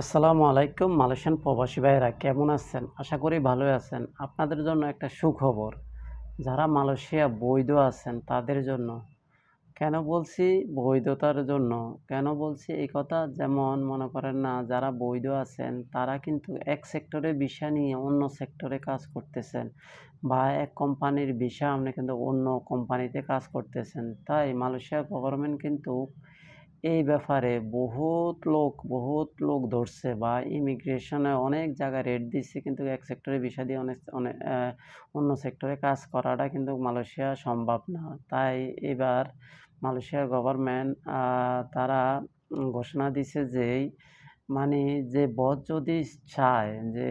আসসালামু আলাইকুম, মালয়েশিয়ান প্রবাসী ভাইয়েরা, কেমন আছেন? আশা করি ভালোই আছেন। আপনাদের জন্য একটা সুখবর, যারা মালয়েশিয়া বৈধ আছেন তাদের জন্য। কেন বলছি বৈধতার জন্য? কেন বলছি এই কথা? যেমন মনে করেন না, যারা বৈধ আছেন, তারা কিন্তু এক সেক্টরে ভিসা নিয়ে অন্য সেক্টরে কাজ করতেছেন বা এক কোম্পানির ভিসা আপনি কিন্তু অন্য কোম্পানিতে কাজ করতেছেন। তাই মালয়েশিয়া গভর্নমেন্ট কিন্তু এই ব্যাপারে বহুত লোক বহুত লোক ধরছে বা ইমিগ্রেশনে অনেক জায়গায় রেট দিচ্ছে কিন্তু এক সেক্টরে ভিসা দিয়ে অনেক অনেক অন্য সেক্টরে কাজ করাটা কিন্তু মালয়েশিয়া সম্ভব না। তাই এবার মালয়েশিয়ার গভর্নমেন্ট তারা ঘোষণা দিছে যে মানে যে বস যদি চায় যে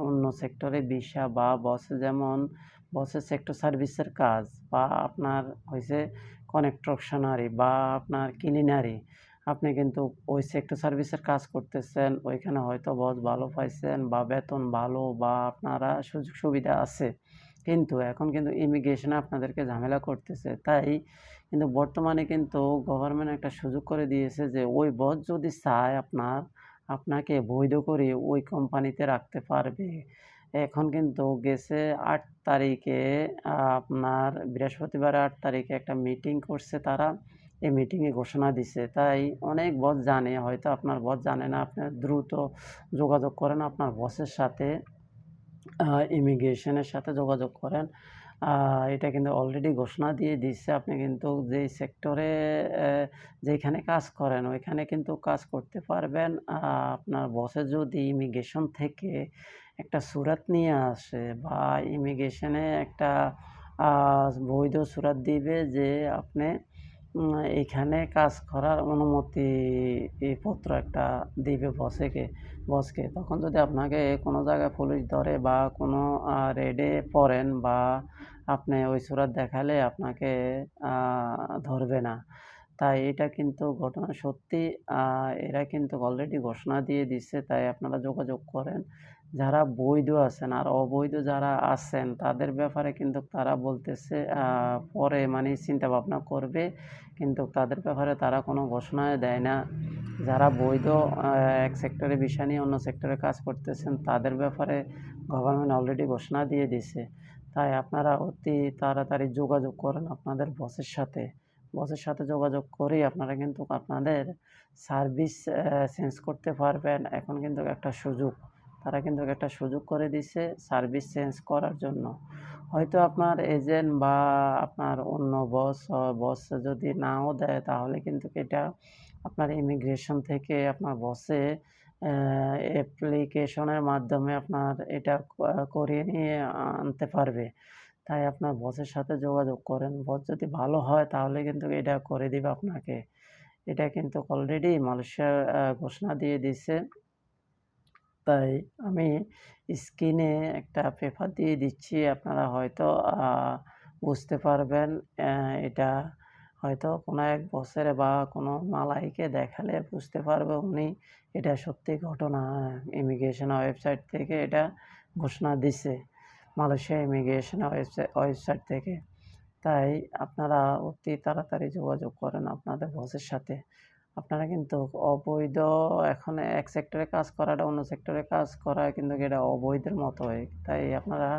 অন্য সেক্টরে ভিসা বা বস যেমন বসের সেক্টর সার্ভিসের কাজ বা আপনার হয়েছে কনেকট্রকশনারি বা আপনার ক্লিনারি আপনি কিন্তু ওই সেক্টর সার্ভিসের কাজ করতেছেন, ওইখানে হয়তো বস ভালো পাইছেন বা বেতন ভালো বা আপনারা সুযোগ সুবিধা আছে। কিন্তু এখন কিন্তু ইমিগ্রেশনে আপনাদেরকে ঝামেলা করতেছে। তাই কিন্তু বর্তমানে কিন্তু গভর্নমেন্ট একটা সুযোগ করে দিয়েছে যে ওই বস যদি চায় আপনার, আপনাকে বৈধ করে ওই কোম্পানিতে রাখতে পারবে। এখন কিন্তু গেছে আট তারিখে আপনার বৃহস্পতিবার আট তারিখে একটা মিটিং করছে তারা। এই মিটিংয়ে ঘোষণা দিছে। তাই অনেক বস জানে, হয়তো আপনার বস জানে না, আপনি দ্রুত যোগাযোগ করেন আপনার বসের সাথে ইমিগ্রেশনের সাথে যোগাযোগ করেন। এটা কিন্তু অলরেডি ঘোষণা দিয়ে দিচ্ছে আপনি কিন্তু যেই সেক্টরে যেখানে কাজ করেন, ওইখানে কিন্তু কাজ করতে পারবেন। আপনার বসে যদি ইমিগ্রেশন থেকে একটা সুরাত নিয়ে আসে বা ইমিগ্রেশনে একটা বৈধ সুরাত দিবে যে আপনি উম, এইখানে কাজ করার অনুমতি পত্র একটা দিবে বসেকে বসকে। তখন যদি আপনাকে কোনো জায়গায় পুলিশ ধরে বা কোনো রেডে পড়েন বা আপনি ওই সুরাত দেখালে আপনাকে ধরবে না। তাই এটা কিন্তু ঘটনা সত্যি। এরা কিন্তু অলরেডি ঘোষণা দিয়ে দিচ্ছে তাই আপনারা যোগাযোগ করেন। যারা বৈধ আছেন আর অবৈধ যারা আছেন, তাদের ব্যাপারে কিন্তু তারা বলতেছে পরে মানে চিন্তা ভাবনা করবে, কিন্তু তাদের ব্যাপারে তারা কোনো ঘোষণায় দেয় না। যারা বৈধ এক সেক্টরে বিষয় নিয়ে অন্য সেক্টরে কাজ করতেছেন, তাদের ব্যাপারে গভর্নমেন্ট অলরেডি ঘোষণা দিয়ে দিছে। তাই আপনারা অতি তাড়াতাড়ি যোগাযোগ করেন আপনাদের বসের সাথে। বসের সাথে যোগাযোগ করেই আপনারা কিন্তু আপনাদের সার্ভিস চেঞ্জ করতে পারবেন। এখন কিন্তু একটা সুযোগ, তারা কিন্তু একটা সুযোগ করে দিছে সার্ভিস চেঞ্জ করার জন্য। হয়তো আপনার এজেন্ট বা আপনার অন্য বস বস যদি নাও দেয়, তাহলে কিন্তু এটা আপনার ইমিগ্রেশন থেকে আপনার বসে অ্যাপ্লিকেশনের মাধ্যমে আপনার এটা করিয়ে নিয়ে আনতে পারবে। তাই আপনার বসের সাথে যোগাযোগ করেন। বস যদি ভালো হয় তাহলে কিন্তু এটা করে দিবে আপনাকে। এটা কিন্তু অলরেডি মালয়েশিয়ার ঘোষণা দিয়ে দিছে তাই আমি স্ক্রিনে একটা পেপার দিয়ে দিচ্ছি, আপনারা হয়তো বুঝতে পারবেন এটা হয়তো কোনো এক বছরে বা কোনো মালাইকে দেখালে বুঝতে পারবে উনি এটা সত্যি ঘটনা ইমিগ্রেশন ওয়েবসাইট থেকে এটা ঘোষণা দিছে। মালয়েশিয়া ইমিগ্রেশন ওয়েবসাইট থেকে। তাই আপনারা অতি তাড়াতাড়ি যোগাযোগ করেন আপনাদের বসের সাথে। আপনারা কিন্তু অবৈধ, এখন এক সেক্টরে কাজ করাটা অন্য সেক্টরে কাজ করা কিন্তু এটা অবৈধের মতো হয় তাই আপনারা